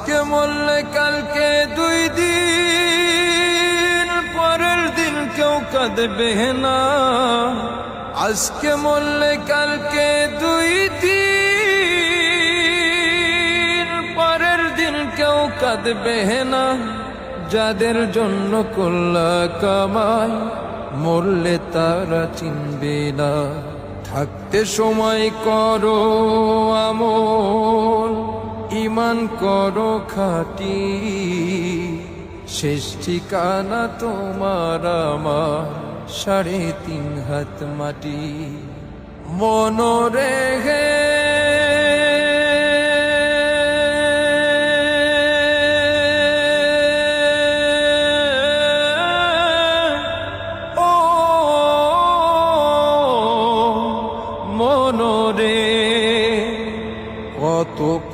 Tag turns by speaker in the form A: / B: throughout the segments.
A: আজকে মরলে কালকে দুই দিন, পরের দিন কেউ কাঁদবে না। আজকে মরলে কালকে দুই দিন, পরের দিন কেউ কাঁদবে না। যাদের জন্য কল্লা কামাই, মরলে তারা চিনবে না। থাকতে সময় করো আমল। ইমান করো খাটি। শেষ ঠিকানা তোমার আমার সাড়ে তিন হাত মাটি। মনরে হে কত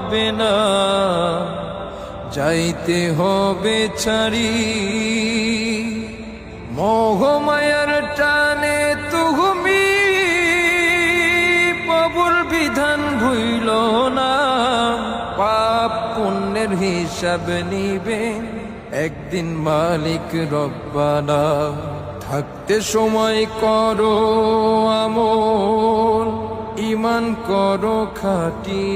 A: হবে না। যাইতে হবে ছাড়ি। মোহমায়ার টানে তুমি প্রভুর বিধান ভুইল না। পাপ পুণ্যের হিসাব নিবে একদিন মালিক রব্বানা। থাকতে সময় করো আমল। ইমান কর খাটি।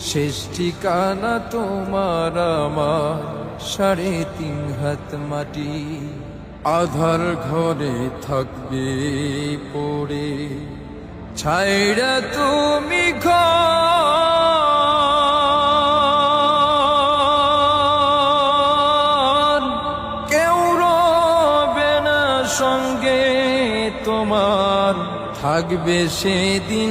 A: শেষ ঠিকানা তোমার আমার সাড়ে তিন হাত মাটি। আধার ঘরে থাকবে পড়ে। ছাইরা তুমি ঘর সঙ্গে তোমার থাকবে সেদিন